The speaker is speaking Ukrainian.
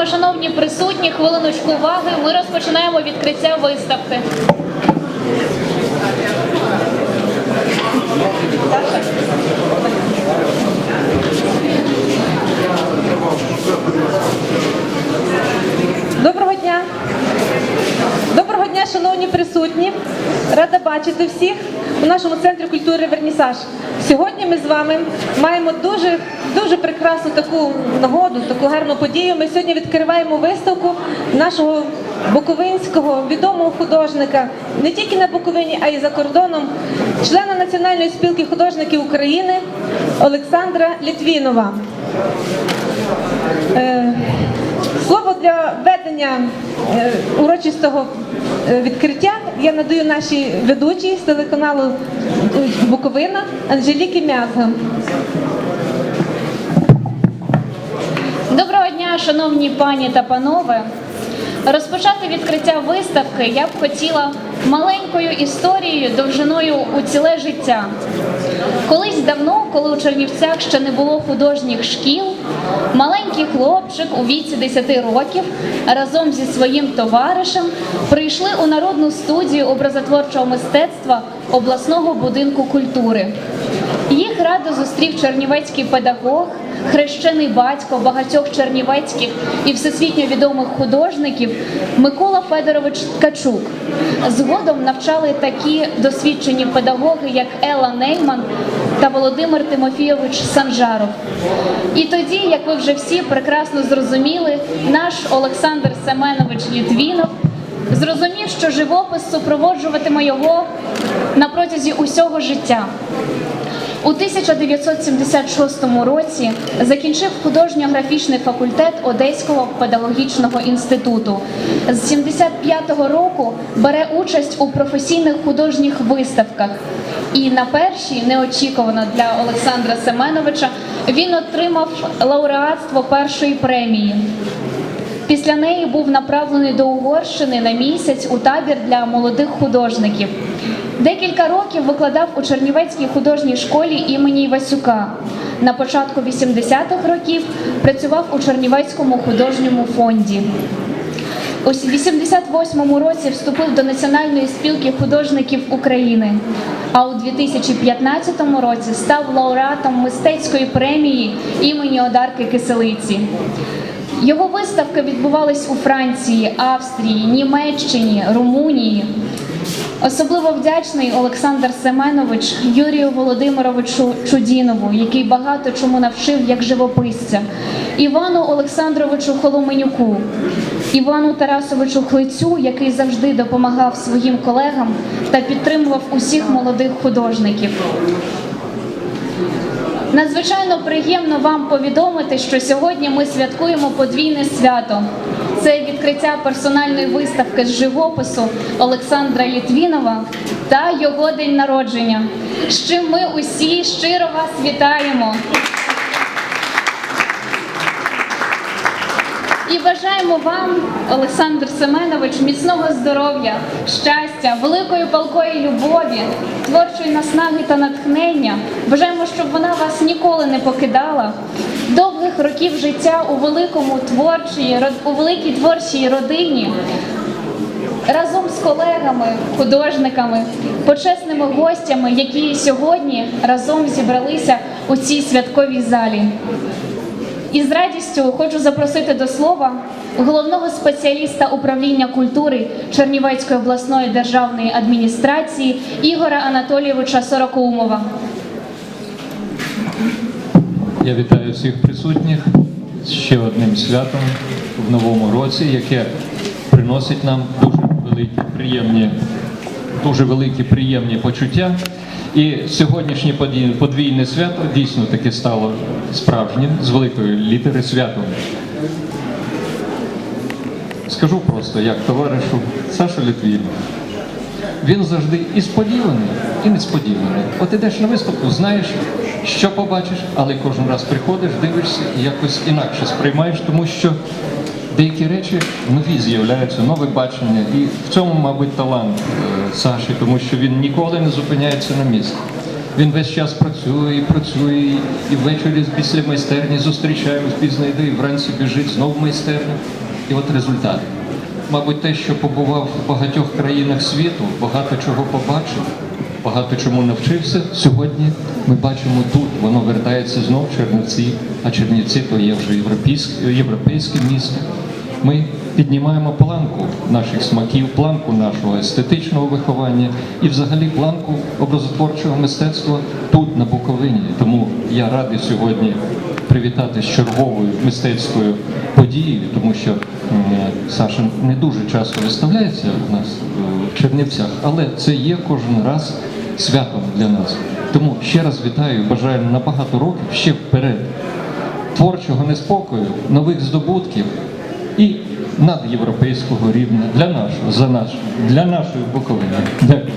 вами, шановні присутні, хвилиночку уваги. Ми розпочинаємо відкриття виставки. Доброго дня! Доброго дня, шановні присутні! Рада бачити всіх нашому центрі культури Вернісаж. Сьогодні ми з вами маємо дуже дуже прекрасну таку нагоду, таку гарну подію. Ми сьогодні відкриваємо виставку нашого буковинського відомого художника не тільки на Буковині, а й за кордоном, члена Національної спілки художників України Олександра Літвінова. Для ведення е, урочистого е, відкриття я надаю нашій ведучій з телеканалу е, Буковина Анжеліки Мязга. Доброго дня, шановні пані та панове. Розпочати відкриття виставки я б хотіла маленькою історією довжиною у ціле життя. Колись давно, коли у Чернівцях ще не було художніх шкіл, маленький хлопчик у віці 10 років разом зі своїм товаришем прийшли у народну студію образотворчого мистецтва обласного будинку культури. Їх радо зустрів чернівецький педагог, хрещений батько багатьох чернівецьких і всесвітньо відомих художників Микола Федорович Ткачук. Згодом навчали такі досвідчені педагоги, як Елла Нейман та Володимир Тимофійович Санжаров. І тоді, як ви вже всі прекрасно зрозуміли, наш Олександр Семенович Літвінов зрозумів, що живопис супроводжуватиме його на протязі усього життя. У 1976 році закінчив художньо-графічний факультет Одеського педагогічного інституту. З 75-го року бере участь у професійних художніх виставках. І на першій, неочікувано для Олександра Семеновича, він отримав лауреатство першої премії. Після неї був направлений до Угорщини на місяць у табір для молодих художників. Декілька років викладав у Чернівецькій художній школі імені Івасюка. На початку 80-х років працював у Чернівецькому художньому фонді. У 88-му році вступив до Національної спілки художників України. А у 2015 році став лауреатом мистецької премії імені Одарки Киселиці. Його виставки відбувались у Франції, Австрії, Німеччині, Румунії. Особливо вдячний Олександр Семенович Юрію Володимировичу Чудінову, який багато чому навчив як живописця, Івану Олександровичу Холоменюку, Івану Тарасовичу Хлицю, який завжди допомагав своїм колегам та підтримував усіх молодих художників. Надзвичайно приємно вам повідомити, що сьогодні ми святкуємо подвійне свято. Це відкриття персональної виставки з живопису Олександра Літвінова та його день народження. З чим ми усі щиро вас вітаємо. І бажаємо вам, Олександр Семенович, міцного здоров'я, щастя, великої палкої любові, творчої наснаги та натхнення. Бажаємо, щоб вона вас ніколи не покидала. Довгих років життя у великому творчій, у великій творчій родині. Разом з колегами, художниками, почесними гостями, які сьогодні разом зібралися у цій святковій залі. І з радістю хочу запросити до слова головного спеціаліста управління культури Чернівецької обласної державної адміністрації Ігора Анатолійовича Сорокоумова. Я вітаю всіх присутніх з ще одним святом в новому році, яке приносить нам дуже великі приємні, дуже великі приємні почуття. І сьогоднішнє подвійне свято дійсно таки стало справжнім з великої літери святом. Скажу просто, як товаришу Саша Літвінов. Він завжди і сподіваний, і несподіваний. От ідеш на виставку, знаєш, що побачиш, але кожен раз приходиш, дивишся і якось інакше сприймаєш, тому що деякі речі нові з'являються, нове бачення. І в цьому, мабуть, талант е, Саші, тому що він ніколи не зупиняється на місці. Він весь час працює і працює, і- ввечері після майстерні зустрічаємось пізно йде, і вранці біжить знову в майстерню. І от результат. Мабуть, те, що побував в багатьох країнах світу, багато чого побачив, багато чому навчився. Сьогодні ми бачимо тут, воно вертається знов в Чернівці, а Чернівці то є вже європейське місто. Ми піднімаємо планку наших смаків, планку нашого естетичного виховання і взагалі планку образотворчого мистецтва тут, на Буковині. Тому я радий сьогодні привітати з черговою мистецькою подією, тому що Саша не дуже часто виставляється у нас е, в Чернівцях, але це є кожен раз святом для нас. Тому ще раз вітаю, бажаю на багато років ще вперед творчого неспокою, нових здобутків і надєвропейського рівня для нашого, за наш, для нашої Буковини. Дякую.